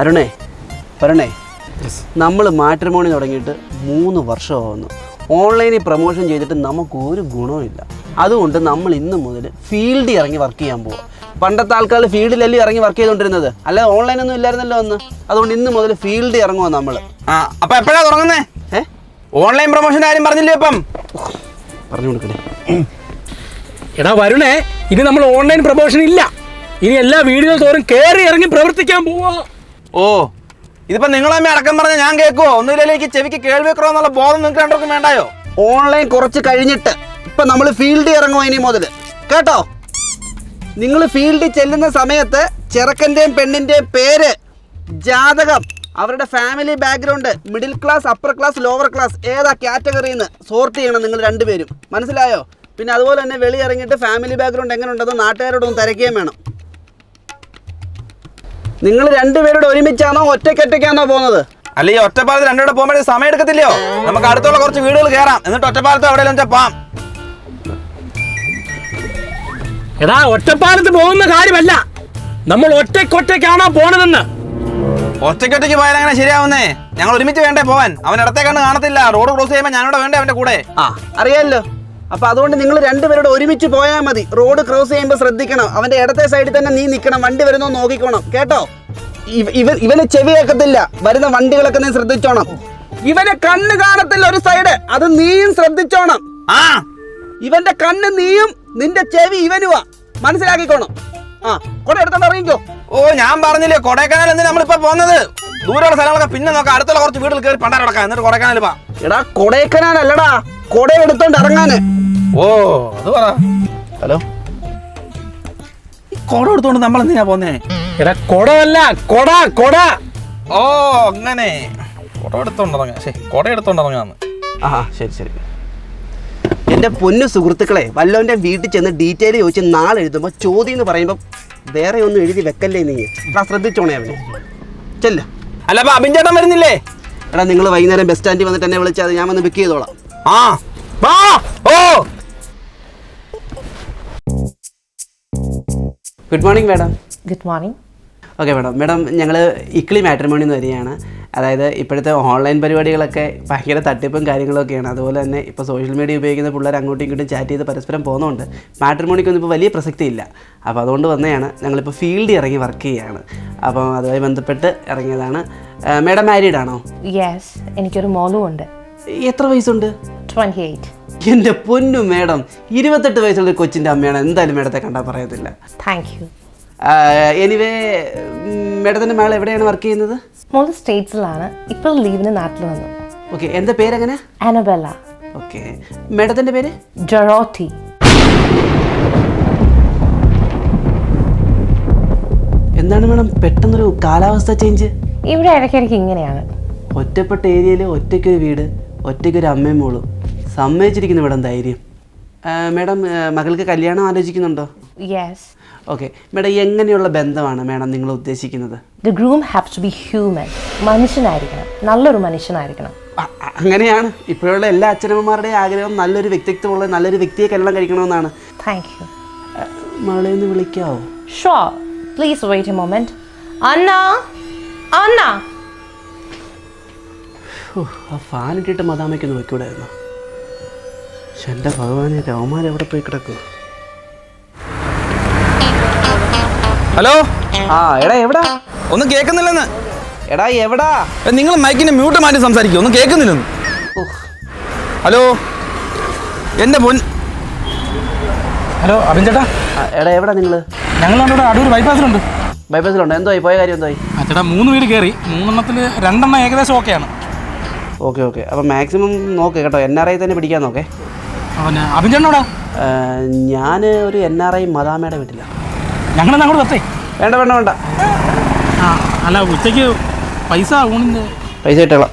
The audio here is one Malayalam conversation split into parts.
അരുണേ പറണേ നമ്മൾ മാട്രിമോണി തുടങ്ങിയിട്ട് മൂന്ന് വർഷമാവുന്നു. ഓൺലൈനിൽ പ്രൊമോഷൻ ചെയ്തിട്ട് നമുക്ക് ഒരു ഗുണവുമില്ല അതുകൊണ്ട് നമ്മൾ ഇന്ന് മുതൽ ഫീൽഡിൽ ഇറങ്ങി വർക്ക് ചെയ്യാൻ പോവാം. പണ്ടത്തെ ആൾക്കാർ ഫീൽഡിലല്ലേ ഇറങ്ങി വർക്ക് ചെയ്തുകൊണ്ടിരുന്നത് അല്ലാതെ ഓൺലൈനൊന്നും ഇല്ലായിരുന്നല്ലോ ഒന്ന് അതുകൊണ്ട് ഇന്ന് മുതൽ ഫീൽഡിൽ ഇറങ്ങുക നമ്മൾ. ആ അപ്പൊ എപ്പോഴാ തുടങ്ങുന്നേ? ഏ? ഓൺലൈൻ പ്രൊമോഷൻ ആരും പറഞ്ഞില്ലേ ഇപ്പം? പറഞ്ഞു കൊടുക്കണേ എടാ വരുണേ ഇനി നമ്മൾ ഓൺലൈൻ പ്രൊമോഷൻ ഇല്ല. ഇനി എല്ലാ വീടുകൾ തോറും കയറി ഇറങ്ങി പ്രവർത്തിക്കാൻ പോവാ. ഓ ഇതിപ്പോ നിങ്ങളമ്മ അടക്കം പറഞ്ഞ ഞാൻ കേൾക്കുവോ? ഒന്നുമില്ലെങ്കിൽ ചെവിക്ക് കേൾവിക്കറോ എന്നുള്ള ബോധം നിങ്ങൾക്ക് രണ്ടുപേർക്കും വേണ്ടായോ? ഓൺലൈൻ കുറച്ച് കഴിഞ്ഞിട്ട് ഇപ്പൊ നമ്മൾ ഫീൽഡിൽ ഇറങ്ങും ഇനി മുതൽ കേട്ടോ? നിങ്ങൾ ഫീൽഡിൽ ചെല്ലുന്ന സമയത്ത് ചെറുക്കന്റെയും പെണ്ണിന്റെയും പേര് ജാതകം അവരുടെ family background middle class upper class lower class ഏതാ കാറ്റഗറിയിൽ നിന്ന് സോർട്ട് ചെയ്യണം നിങ്ങൾ രണ്ടുപേരും. മനസ്സിലായോ? പിന്നെ അതുപോലെ തന്നെ വെളി ഇറങ്ങിയിട്ട് ഫാമിലി ബാക്ക്ഗ്രൗണ്ട് എങ്ങനെ ഉണ്ടെന്ന് നാട്ടുകാരോടൊന്ന് തിരക്കുകയും വേണം. നിങ്ങൾ രണ്ടുപേരോട് ഒരുമിച്ചാണോ ഒറ്റയ്ക്കൊറ്റയ്ക്കാണോ പോകുന്നത്? അല്ല ഈ ഒറ്റപ്പാലത്ത് രണ്ടുകൂടെ പോകുമ്പോഴേ സമയം എടുക്കത്തില്ലയോ? നമുക്ക് അടുത്തുള്ള കുറച്ച് വീടുകൾ കയറാം. എന്നിട്ട് ഒറ്റപ്പാലത്ത് എവിടെയെങ്കിലും പോവാം. പാം എടാ ഒറ്റപ്പാലത്ത് പോകുന്ന കാര്യമല്ല. നമ്മൾ ഒറ്റയ്ക്കൊറ്റയ്ക്കാണോ പോണതെന്ന്. ഒറ്റയ്ക്കൊറ്റയ്ക്ക് പോയാൽ അങ്ങനെ ശരിയാവുന്നേ? ഞങ്ങൾ ഒരുമിച്ച് വേണ്ടേ പോവാൻ? അവൻ ഇടത്തെ കണ്ണ് കാണത്തില്ല. റോഡ് ക്രോസ് ചെയ്യുമ്പോൾ ഞാനിവിടെ വേണ്ടേ അവന്റെ കൂടെ? ആ അറിയാമല്ലോ അപ്പൊ അതുകൊണ്ട് നിങ്ങൾ രണ്ടുപേരോട് ഒരുമിച്ച് പോയാൽ മതി. റോഡ് ക്രോസ് ചെയ്യുമ്പോൾ ശ്രദ്ധിക്കണം. അവന്റെ ഇടത്തെ സൈഡിൽ തന്നെ നീ നിൽക്കണം വണ്ടി വരുന്നോ നോക്കിക്കോണം. കേട്ടോ? ഇവ- ഇവന് ചെവി കേൾക്കത്തില്ല. വരുന്ന വണ്ടികളൊക്കെ നീ ശ്രദ്ധിച്ചോണം. ഇവന് കണ്ണ് കാണത്തില്ല ഒരു സൈഡ്. അത് നീയും ശ്രദ്ധിച്ചോണം. ആ. ഇവന്റെ കണ്ണ് നീയും നിന്റെ ചെവി ഇവനുവാ. മനസ്സിലാക്കിക്കോണം. ആ കൊട എടുത്തോണ്ട് അറിയിക്കോ ഓ ഞാൻ പറഞ്ഞില്ലേ കൊടൈക്കനാൽ എന്തിനാ നമ്മളിപ്പോ പോന്നത് ദൂരെയുള്ള സ്ഥലങ്ങളൊക്കെ പിന്നെ നോക്കാം. അടുത്തുള്ള കുറച്ച് വീടുകൾ കയറി പണ്ടാരടക്കാം എന്നിട്ട് കൊടൈക്കനാൽ പാ എടാ കൊടൈക്കനാലല്ലടാ. കൊട എടുത്തോണ്ട് ഇറങ്ങാന്. ഓ അത് പറ. ഹലോ. ഈ കൊട എടുത്തോണ്ട് നമ്മൾ എന്തിനാ പോന്നേ? എടാ കൊടമല്ല കൊട കൊട. ഓ അങ്ങനെ. കൊട എടുത്തോണ്ടിറങ്ങാം. ശരി കൊട എടുത്തോണ്ടിറങ്ങാന്ന്. ആ ശരി ശരി. എന്റെ പൊന്നു സുഹൃത്തുക്കളെ വല്ലവന്റെ വീട്ടിൽ ചെന്ന് ഡീറ്റെയിൽ ചോദിച്ച് നാളെ എഴുതുമ്പോൾ ചോദ്യം എന്ന് പറയുമ്പോൾ വേറെ ഒന്നും എഴുതി വെക്കല്ലേ നീ? എടാ ശ്രദ്ധിച്ചോണേ അവന്. ചെല്ല. അല്ല അപ്പൊ അഭിൻ ചേട്ടൻ വരുന്നില്ലേ? എടാ നിങ്ങൾ വൈകുന്നേരം ബസ് സ്റ്റാൻഡിൽ വന്നിട്ട് എന്നെ വിളിച്ചാൽ ഞാൻ വന്ന് പിക്ക് ചെയ്തോളാം. ആ വാ ഓ. Good morning madam good morning okay madam madam ഞങ്ങൾ ഇക്ലി മാട്രിമോണി എന്ന് വരികയാണ്. അതായത് ഇപ്പോഴത്തെ ഓൺലൈൻ പരിപാടികളൊക്കെ ഭയങ്കര തട്ടിപ്പും കാര്യങ്ങളൊക്കെയാണ്. അതുപോലെ തന്നെ ഇപ്പോൾ സോഷ്യൽ മീഡിയ ഉപയോഗിക്കുന്ന പിള്ളേർ അങ്ങോട്ടും ഇങ്ങോട്ടും ചാറ്റ് ചെയ്ത് പരസ്പരം പോകുന്നതുകൊണ്ട് മാട്രിമോണിക്കൊന്നും ഇപ്പോൾ വലിയ പ്രസക്തി ഇല്ല അപ്പോൾ അതുകൊണ്ട് വന്നതാണ് ഞങ്ങളിപ്പോൾ ഫീൽഡിൽ ഇറങ്ങി വർക്ക് ചെയ്യുകയാണ് അപ്പോൾ അതുമായി ബന്ധപ്പെട്ട് ഇറങ്ങിയതാണ്. മാഡം മാരീഡ് ആണോ? യെസ് എനിക്കൊരു മോളും ഉണ്ട്. എത്ര വയസ്സുണ്ട്? ട്വന്റി എയ്റ്റ് എന്റെ പൊന്നു മാഡം ഇരുപത്തെട്ട് വയസ്സുള്ള കൊച്ചിന്റെ അമ്മയാണ്. എന്തായാലും മാഡത്തെ കണ്ടാൽ പറയത്തില്ല. താങ്ക് യു എനിവേ മാഡത്തിന്റെ മകൾ എവിടെയാണ് വർക്ക് ചെയ്യുന്നത്? മോൾ സ്റ്റേറ്റ്സിലാണ്. ഇപ്പോൾ ലീവിന് നാട്ടിൽ വന്നു. ഓക്കെ എന്താ പേരെങ്ങനെ അനബെല്ല. ഓക്കെ മാഡത്തിന്റെ പേര്? ഡൊറോത്തി എന്താണ് മേഡം പെട്ടെന്നൊരു കാലാവസ്ഥ ചേഞ്ച് ഇവിടെ ഇടയ്ക്കിടയ്ക്ക് ഇങ്ങനെയാണ്. ഒറ്റപ്പെട്ട ഏരിയയിൽ ഒറ്റയ്ക്കൊരു വീട് ഒറ്റയ്ക്കൊരു അമ്മയും മോളും. സമ്മതിച്ചിരിക്കുന്നു മേഡം ധൈര്യം. മാഡം മകൾക്ക് കല്യാണം ആലോചിക്കുന്നുണ്ടോ? യെസ് ഓക്കെ മേഡം എങ്ങനെയുള്ള ബന്ധമാണ് മേഡം നിങ്ങൾ ഉദ്ദേശിക്കുന്നത്? The groom have to be human മനുഷ്യനായിരിക്കണം. നല്ലൊരു മനുഷ്യനായിരിക്കണം. അങ്ങനെയാണ്. ഇപ്പോഴുള്ള എല്ലാ അച്ഛനമ്മമാരുടെയും ആഗ്രഹം നല്ലൊരു വ്യക്തിത്വമുള്ള നല്ലൊരു വ്യക്തിയെ കല്യാണം കഴിക്കണമെന്നാണ്. താങ്ക് യു മകളെ ഒന്ന് വിളിക്കാവോ? Show please wait a moment Anna Anna ഹോ, ആ ഫാൻ ഇട്ടിട്ട് മദാമയ്ക്കൊന്ന് വെക്കൂടായിരുന്നു എന്റെ ഭഗവാനെ രോമാൻ എവിടെ പോയി കിടക്കൂ ഹലോ? ആ എടാ എവിടാ? ഒന്നും കേൾക്കുന്നില്ലെന്ന് എടാ എവിടാ? നിങ്ങൾ മൈക്കിന്റെ മ്യൂട്ട് മാറ്റി സംസാരിക്കും ഒന്നും കേൾക്കുന്നില്ലെന്ന് ഹലോ? എന്റെ പൊൻ ഹലോ അബിൻ ചേട്ടാ. എടാ എവിടാ നിങ്ങൾ ഞങ്ങൾ ഇവിടെ അടൂർ ബൈപ്പാസിലുണ്ട്. ബൈപ്പാസിലുണ്ട്. എന്തോയി പോയ കാര്യം എന്തോ ആ ചേട്ടാ മൂന്ന് വീട് കയറി മൂന്നെണ്ണത്തിൽ രണ്ടെണ്ണം ഏകദേശം ഓക്കെയാണ്. Okay okay. അപ്പോൾ മാക്സിമം നോക്ക് കേട്ടോ. എൻ ആർ ഐ തന്നെ പിടിക്കാൻ നോക്കേ. അബിൻ ചേട്ടനോടാ ഞാൻ ഒരു എൻ ആർ ഐ മദാമയുടെ വീട്ടിലാണ് ഞങ്ങളെന്നാ അങ്ങോട്ട് തത്തേ വേണ്ട വേണ്ട വേണ്ട. ആ അല്ല ഉച്ചയ്ക്ക് പൈസ ഊണിന് പൈസ ഇട്ടോളാം.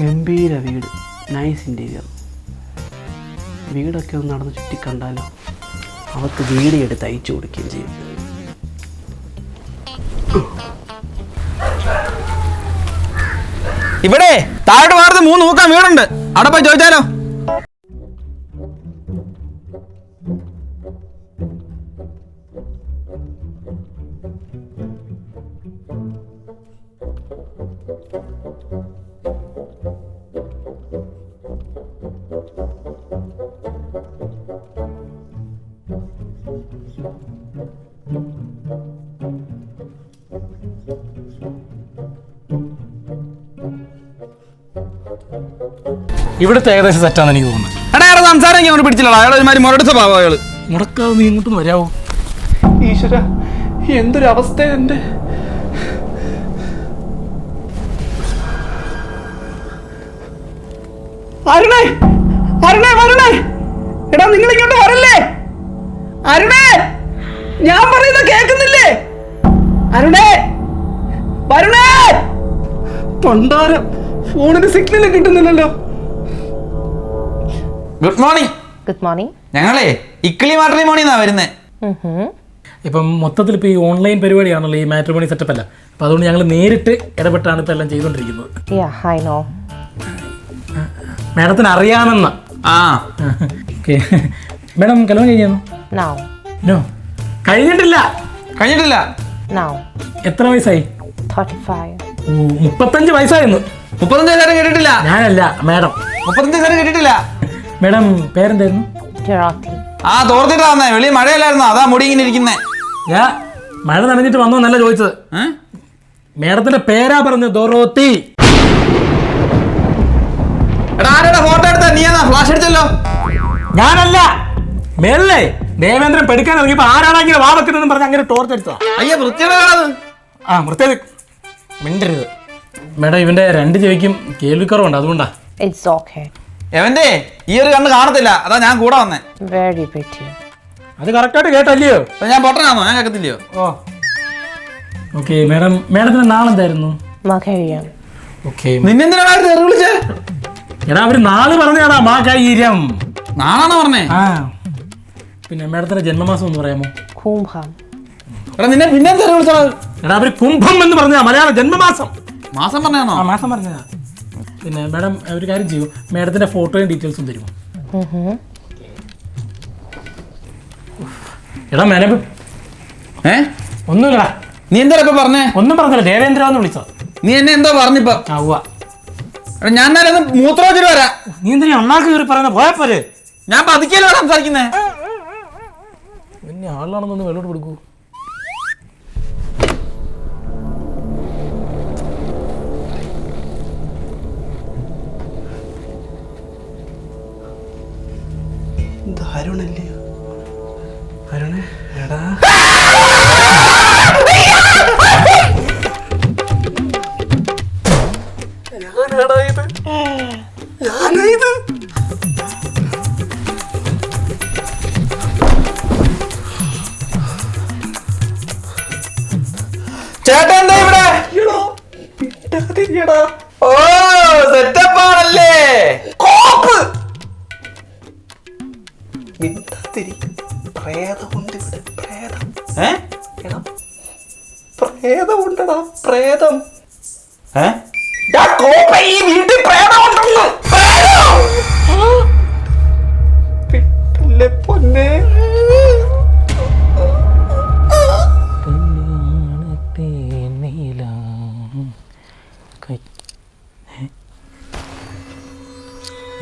ഗംഭീര വീട്. നൈസ് ഇന്റീരിയർ വീടൊക്കെ ഒന്ന് നടന്ന് ചുറ്റി കണ്ടാലോ? അവർക്ക് വീട് എടുത്ത് അയച്ചു കൊടുക്കുകയും ചെയ്യും. ഇവിടെ താഴോട്ട് മാറുന്ന മൂന്ന് നോക്കാൻ വീടുണ്ട്. അവിടെ പോയി ചോദിച്ചാലോ? ഇവിടുത്തെ ഏകദേശം സെറ്റാന്ന് എനിക്ക് തോന്നുന്നത് എടാ അയാളെ സംസാരം ഞാൻ അങ്ങോട്ട് പിടിച്ചില്ലടാ. അയാൾ ഒരുമാതിരി മുരടിച്ച പാവം അയാൾ മുടക്കാതെ നീ ഇങ്ങോട്ടൊന്ന് വരാവോ? ഈശ്വര എന്തൊരു അവസ്ഥ എന്റെ അരുണേ അരുണേ വരണേ. എടാ നിങ്ങൾ ഇങ്ങോട്ട് വരല്ലേ? അരുണേ ഞാൻ പറയുന്നത് കേൾക്കുന്നില്ലേ? അരുണേ വരണേ. പണ്ടാരം ഫോണിന് സിഗ്നൽ കിട്ടുന്നില്ലല്ലോ. ഗുഡ് മോർണിംഗ് ഗുഡ് മോർണിംഗ് ഞങ്ങളേ ഇക്കിളി മാട്രി മോണിന്നാ വരുന്നേ. ഇപ്പം മൊത്തത്തിൽ ഇപ്പോൾ ഈ ഓൺലൈൻ പരിപാടിയാണല്ലോ ഈ മാട്രിമോണി സെറ്റപ്പ് അല്ല അപ്പോൾ അതുകൊണ്ട് ഞങ്ങൾ നേരിട്ട് ഇടപെട്ടാണ് ഇപ്പൊ എല്ലാം ചെയ്തുകൊണ്ടിരിക്കുന്നത്. Yeah, I know. മാഡത്തിന് അറിയാമെന്ന. ആ. ഓക്കെ. മാഡം കല്യാണം കഴിഞ്ഞാണോ. നോ കഴിഞ്ഞിട്ടില്ല. കഴിഞ്ഞിട്ടില്ല. എത്ര വയസ്സായി? 35. ഓ, മുപ്പത്തഞ്ച് വയസ്സായിരുന്നു മുപ്പത്തഞ്ച് വയസ്സാരും കേട്ടിട്ടില്ല. ഞാനല്ല മാഡം. മുപ്പത്തഞ്ച് വയസ്സാരും കേട്ടിട്ടില്ല. മാഡം പേരെന്തായിരുന്നു. ആ തോർത്തിട്ടാ വന്നേ വെളിയിൽ മഴയല്ലായിരുന്നോ? അതാ മുടി ഇങ്ങനെ ഇരിക്കുന്നേ. ഞാ മഴ നനഞ്ഞിട്ട് വന്നോ നല്ല ചോദിച്ചത്. മേഡത്തിന്റെ പേരാ പറഞ്ഞു ദോറോത്തി. എടാ ആരുടെ ഫോട്ടോ എടുത്ത? നീ എന്നാ ഫ്ലാഷ് അടിച്ചല്ലോ? ഞാനല്ല. മേളേ ദേവേന്ദ്രൻ പെടുക്കാൻ ഇറങ്ങിയപ്പോ ആരാണ് ഇങ്ങനെ വാവക്കുന്നതെന്ന് പറഞ്ഞ് അങ്ങനെ ടോർച്ച് അടിച്ചതാ? അയ്യ വൃത്തിയുടെ ആ വൃത്തിയത് മിണ്ടരുത്. മേഡം ഇവന്റെ രണ്ട് ചെവിക്കും കേൾവിക്കുറവുണ്ട് അതുകൊണ്ടാ. It's okay. എവന്റെ? ഈ ഒരു കണ്ണ് കാണത്തില്ല. അതാ ഞാൻ കൂടെ വന്നേ. Very pretty. അത് കറക്റ്റായിട്ട് കേട്ടല്ലയോ? അപ്പൊ ഞാൻ പൊട്ടനാണോ ഞാൻ കേൾക്കത്തില്ലയോ ഓ. ഓക്കെ മാഡം മാഡത്തിന് നാളെന്തായിരുന്നു? Margarian. ഓക്കെ നിന്നെന്തിനാണ് അവർ തെറി വിളിച്ചേ? എടാ അവർ നാൾ പറഞ്ഞാടാ മാ കൈര്യം നാളാണോ പറഞ്ഞേ? ആ. പിന്നെ മാഡത്തിന്റെ ജന്മമാസം ഒന്ന് പറയാമോ. എടാ നിന്നെ പിന്നെ തെറി വിളിച്ചോ എടാ അവർ കുംഭം എന്ന് പറഞ്ഞാ മലയാള ജന്മമാസം. മാസം പറഞ്ഞാണോ ആ മാസം പറഞ്ഞതാ. പിന്നെ മാഡം ഒരു കാര്യം ചെയ്യൂ. മാഡത്തിന്റെ ഫോട്ടോയും ഡീറ്റെയിൽസും തരുമോ. എടാ മാഡം. ഏ? ഒന്നുമില്ലടാ. നീ എന്താ ഇപ്പൊ പറഞ്ഞേ? ഒന്നും പറഞ്ഞില്ല. ദേവേന്ദ്ര എന്ന് വിളിച്ചത്. നീ എന്നെ എന്തോ പറഞ്ഞിപ്പോ. ആ ഉവ്വ. ഞാൻ നേരെ ഒന്ന് മൂത്രം വെച്ചിട്ട് വരാം. നീ എന്തിനാ അണ്ണാക്ക് കയറി പറയുന്ന? പോയപ്പോര് ഞാൻ പതുക്കിയല്ലോ സംസാരിക്കുന്നേ? പിന്നെ ആളിലാണെന്നൊന്ന് വെള്ളോട്ട് കൊടുക്കൂ. അരുണല്ലേ അരുണേ എടാ. ഞാനാടാ ഇത്? ഞാനാ ഇത്?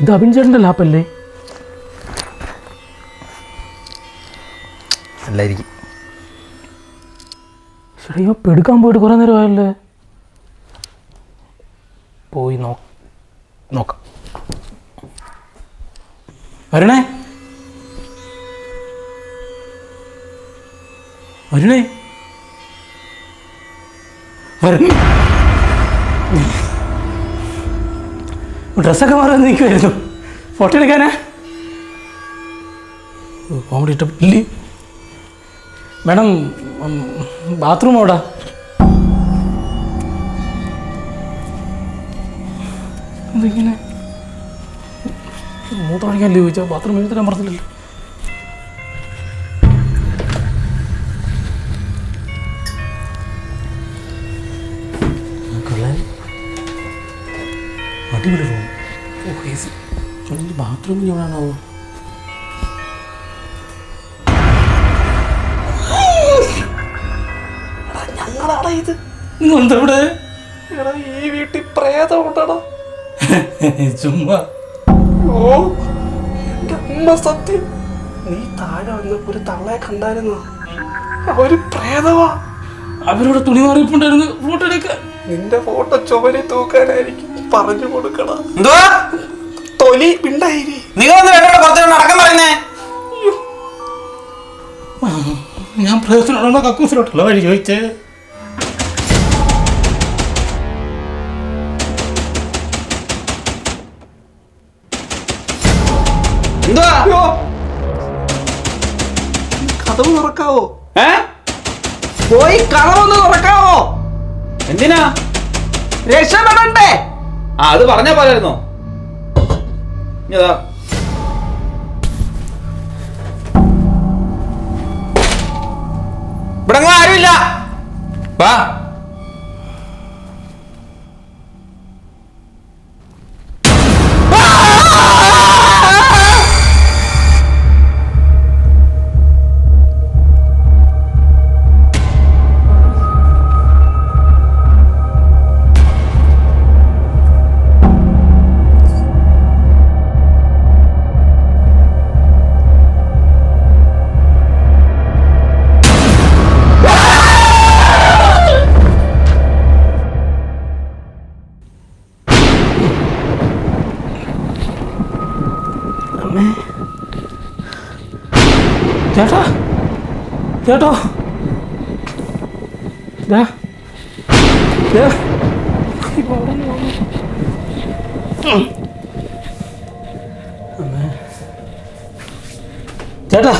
ഇത് അബിൻ ചേട്ടന്റെ ലാപ്പല്ലേ അല്ലായിരിക്കും ശരിയോ പെടുക്കാൻ പോയിട്ട് കുറേ നേരമായല്ലേ? പോയി നോ നോക്കാം. വരണേ? വരണേ? വരണേ ഡ്രസ്സൊക്കെ മാറി നിൽക്കുമായിരുന്നു ഫോട്ടോ എടുക്കാനാ? കോമഡി ഇട്ട ഇല്ലേ മാഡം ബാത്റൂം അവിടെ എന്തിങ്ങനെ മൂത്രം ഒഴിക്കാനല്ലേ ചോദിച്ചാൽ ബാത്റൂം എഴുതി തരാൻ പറഞ്ഞില്ലല്ലോ. അടിപൊളി ബാത്റൂമിൽ എവിടെയാണോ ഞങ്ങളാടാ ഇത് നിങ്ങൾ എന്താ ഇവിടെ? എടാ ഈ വീട്ടിൽ പ്രേതമുണ്ടടാ ചുമ്മാ. ഓ എന്റെ അമ്മ സത്യം. നീ താഴെ വന്നപ്പോ ഒരു തള്ളയെ കണ്ടായിരുന്നു? അവർ പ്രേതവാ അവരോട് തുണി മാറിയിട്ടുണ്ടായിരുന്നു ഫോട്ടോ എടുക്കാൻ. നിന്റെ ഫോട്ടോ ചുമരി തൂക്കാനായിരിക്കും പറഞ്ഞു കൊടുക്കടാ. എന്തുവാ? നിങ്ങളൊന്ന് വേണ്ട കുറച്ചു നടക്കാൻ പറയുന്നേ. ഞാൻ പ്രേതത്തിനോടാണോ കക്കൂസിലോട്ടുള്ള വഴി ചോദിച്ചേ. എന്തുവാ? കഥവ് തുറക്കാവോ? ഏ? പോയി കഥവൊന്ന് തുറക്കാവോ? എന്തിനാ? രക്ഷപ്പെടണ്ടേ? ആ അത് പറഞ്ഞ പോലായിരുന്നോ. ഇതാ ഇവിടെ ആരുമില്ല വാ. ചേട്ടാ? ചേട്ടോ. അമ്മേ. ചേട്ടാ.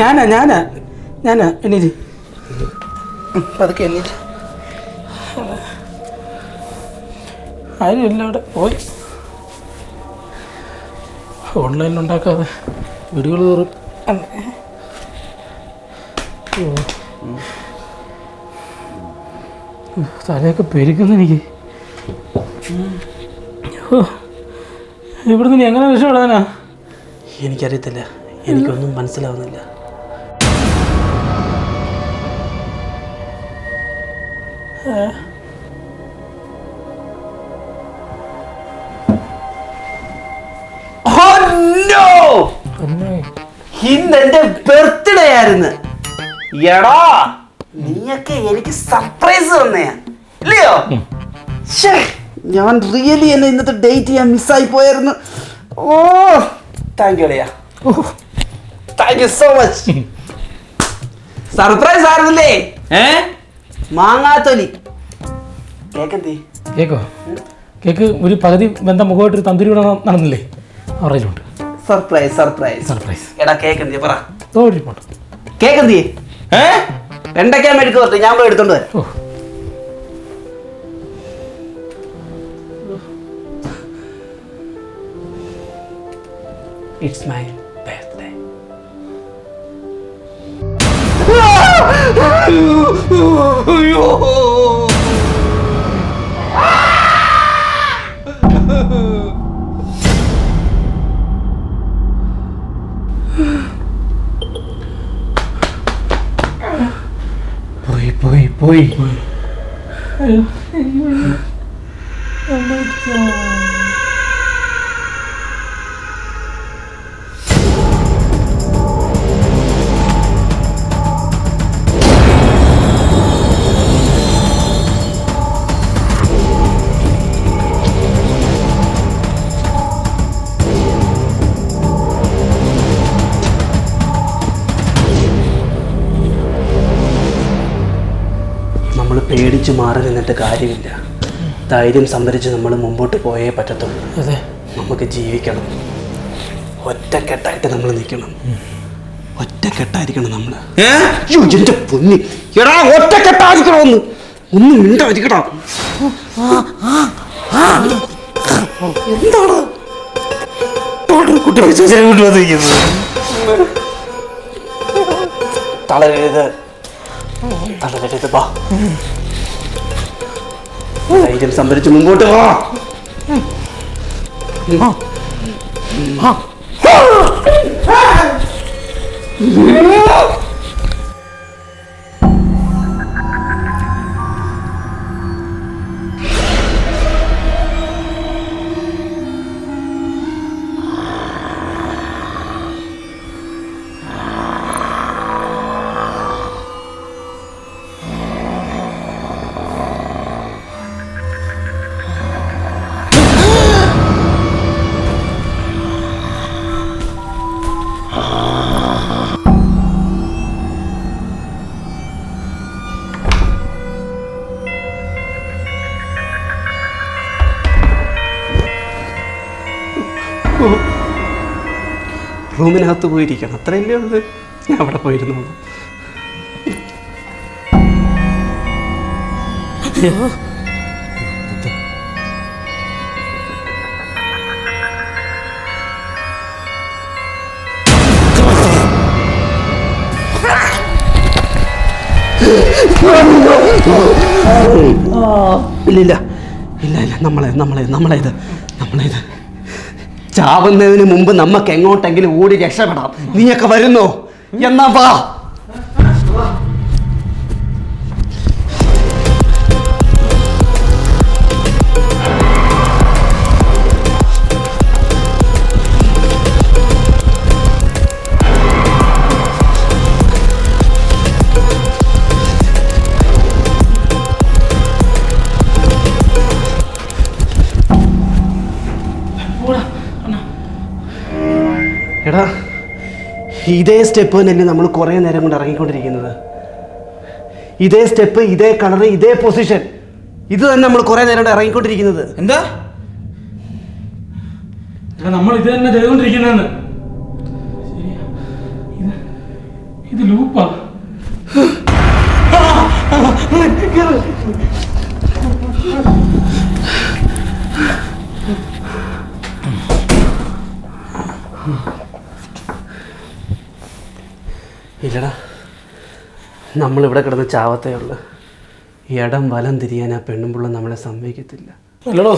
ഞാനാ ഞാനാ. ഞാനാ എണീറ്റ്. പതുക്കെ എണ്ണീറ്റ് ആരും ഇല്ല അവിടെ. പോയി. ഓൺലൈനിൽ ഉണ്ടാക്കാതെ വീടുകൾ. ഉം, തലയൊക്കെ പെരുക്കുന്നു എനിക്ക്. ഇവിടുന്ന് എങ്ങനെ രക്ഷപ്പെടാനാ? എനിക്കറിയത്തില്ല. എനിക്കൊന്നും മനസ്സിലാവുന്നില്ല. ഇന്ന് എന്റെ ബർത്ത്ഡേ ആയിരുന്നു. എടാ! നീയൊക്കെ എനിക്ക് സർപ്രൈസ് തന്നെയാ. ഇല്ലയോ? ഞാൻ റിയലി എന്നെ ഇന്നത്തെ ഡേറ്റ് ഞാൻ മിസ്സായി പോയായിരുന്നു. ഓ താങ്ക് യു അളിയ. Thank you so much surprise ആയിരുന്നില്ലേ? ഏ? മാങ്ങാത്തൊലി. കേക്കെന്തേ? കേക്കോ? കേക്ക് ഒരു പകുതി ബന്ധം മുഖമായിട്ട് ഒരു തന്തിരി നടന്നില്ലേ? അവറിലുണ്ട് സർപ്രൈസ് സർപ്രൈസ് സർപ്രൈസ് എടാ കേക്ക് എന്തിയെ? പറ. കേക്ക് എന്തിയെ? ഏ? വെണ്ടയ്ക്കാൻ മെഴുക്ക് തൊട്ട്. ഞാൻ പോയി എടുത്തോണ്ട് വരാം. ഇറ്റ്സ് മൈ ബർത്ത്ഡേ പോയി പോയി പോയി നമ്മൾ പേടിച്ച് മാറി നിന്നിട്ട് കാര്യമില്ല. ധൈര്യം സംഭരിച്ച് നമ്മൾ മുമ്പോട്ട് പോയേ പറ്റത്തുള്ളൂ. അതെ. നമുക്ക് ജീവിക്കണം. ഒറ്റക്കെട്ടായിട്ട് നമ്മൾ നിൽക്കണം. ഒറ്റക്കെട്ടായിരിക്കണം നമ്മൾ. ഏ? എന്റെ പൊന്നി. എടാ ഒറ്റക്കെട്ടായിരിക്കണം ഒന്ന് മിണ്ടായിരിക്കടാ എന്താണ്? കുട്ടി കൊണ്ടുവന്നിരിക്കുന്നത് തളരരുത്. തളരരുത് വാ. ധൈര്യം സംഭരിച്ച് മുമ്പോട്ട് വാ. ആ. റൂമിനകത്ത് പോയിരിക്കണം. അത്രയല്ലേ ഉള്ളൂ. ഞാൻ അവിടെ പോയിരുന്നോളൂ ഇല്ല ഇല്ല. ഇല്ല ഇല്ല. നമ്മളെ നമ്മളെ നമ്മളേത് നമ്മളേത് ചാവുന്നതിന് മുമ്പ് നമുക്ക് എങ്ങോട്ടെങ്കിലും ഓടി രക്ഷപ്പെടാം. നീയൊക്കെ വരുന്നോ? എന്നാ വാ. ഇതേ സ്റ്റെപ്പ് തന്നെയല്ലേ നമ്മൾ കുറേ നേരം കൊണ്ട് ഇറങ്ങിക്കൊണ്ടിരിക്കുന്നത്. ഇതേ സ്റ്റെപ്പ് ഇതേ കളർ ഇതേ പൊസിഷൻ ഇത് തന്നെ നമ്മൾ കുറേ നേരം കൊണ്ട് ഇറങ്ങിക്കൊണ്ടിരിക്കുന്നത്. എന്താ? നമ്മൾ ഇത് തന്നെ ചെയ്തുകൊണ്ടിരിക്കുന്നതെന്ന്. ഇത് ലൂപ്പാ ഇല്ലടാ നമ്മളിവിടെ കിടന്ന് ചാവത്തേ ഉള്ളു. ഇടം വലം തിരിയാൻ ആ പെണ്ണുമ്പുള്ള നമ്മളെ സമ്മതിക്കത്തില്ല. അല്ലടോ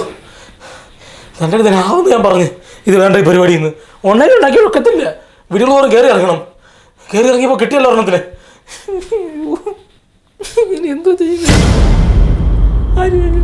നല്ല ഇതിനാവുന്ന ഞാൻ പറഞ്ഞു. ഇത് വേണ്ട ഈ പരിപാടി ഇന്ന് ഓൺലൈനിൽ ഉണ്ടാക്കി വെക്കത്തില്ല വീടുകൾ തോറും കയറി ഇറങ്ങണം. കയറി ഇറങ്ങിയപ്പോൾ കിട്ടിയല്ലോ ഒരെണ്ണത്തിന് ഇനി എന്തോ ചെയ്യുക ആരും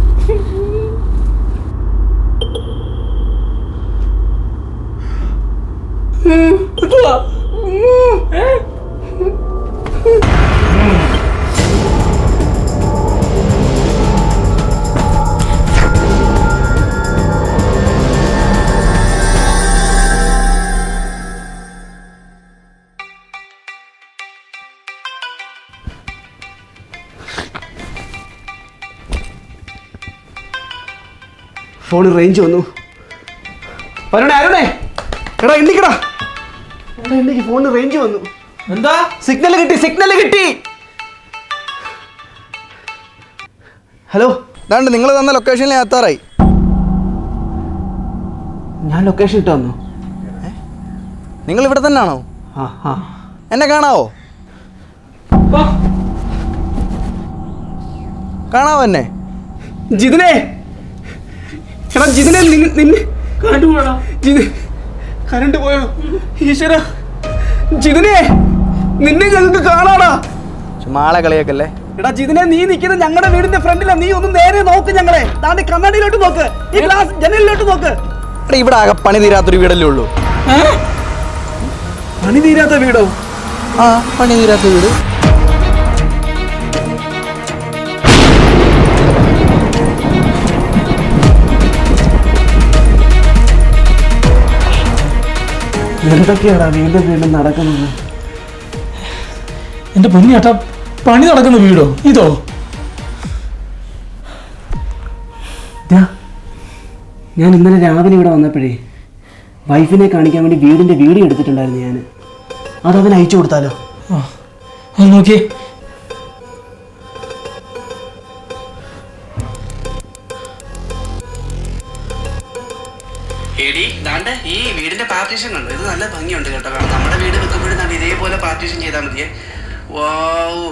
ഫോണിൽ റേഞ്ച് വന്നു. വരുണേ അരുണേ. എടാ എണ്ണിക്കടാ. എടാ എണ്ണിക്ക് ഫോണിൽ റേഞ്ച് വന്നു. എന്താ? സിഗ്നൽ കിട്ടി സിഗ്നൽ കിട്ടി. ഹലോ ഇതാണ്ട് നിങ്ങൾ തന്ന ലൊക്കേഷനിൽ ഞാൻ എത്താറായി. ഞാൻ ലൊക്കേഷൻ ഇട്ട് വന്നു നിങ്ങൾ ഇവിടെ തന്നെ ആ ആ. എന്നെ കാണാവോ. കാണാവോ എന്നെ? ജിതിനെ. എടാ ജിതിനെ നിന്നെ കണ്ടുപോടാ ജിതി കരണ്ട് പോയോ? ഈശ്വര. ജിതിനെ നിന്നെ ഞങ്ങൾക്ക് കാണാടാ. ചുമ്മാളെ കളിയാക്കല്ലേ? എടാ ജിതിനെ നീ നിൽക്കുന്നത് ഞങ്ങളുടെ വീടിന്റെ ഫ്രണ്ടിലാ. നീ ഒന്ന് നേരെ നോക്ക് ഞങ്ങളെ. താണ്ടി കണ്ണാടിയിലോട്ട് നോക്ക്. ഈ ഗ്ലാസ് ജനലിലോട്ട് നോക്ക്. എടാ ഇവിടെ ആകെ പണി തീരാത്തൊരു വീടല്ലേ ഉള്ളൂ. പണി തീരാത്ത വീടോ? ആ പണി തീരാത്ത വീട്. എന്തൊക്കെയാടാ വീണ്ടും വീണ്ടും നടക്കുന്നത്? എന്റെ പൊന്നിയേട്ടാ പണി നടക്കുന്ന വീടോ? ഇതോ? ഞാൻ ഇന്നലെ രാവിലെ ഇവിടെ വന്നപ്പോഴേ വൈഫിനെ കാണിക്കാൻ വേണ്ടി വീടിന്റെ വീഡിയോ എടുത്തിട്ടുണ്ടായിരുന്നു ഞാൻ അത് അവൻ അയച്ചു കൊടുത്താലോ? നോക്കിയേ. ദാണ്ട് ഈ വീടിന്റെ പാർട്ടീഷൻ കണ്ടു? ഇത് നല്ല ഭംഗിയുണ്ട് കേട്ടോ നമ്മുടെ വീട് വെക്കുമ്പോഴും ഇതേപോലെ പാർട്ടീഷൻ ചെയ്താൽ മതിയേ. വാവ്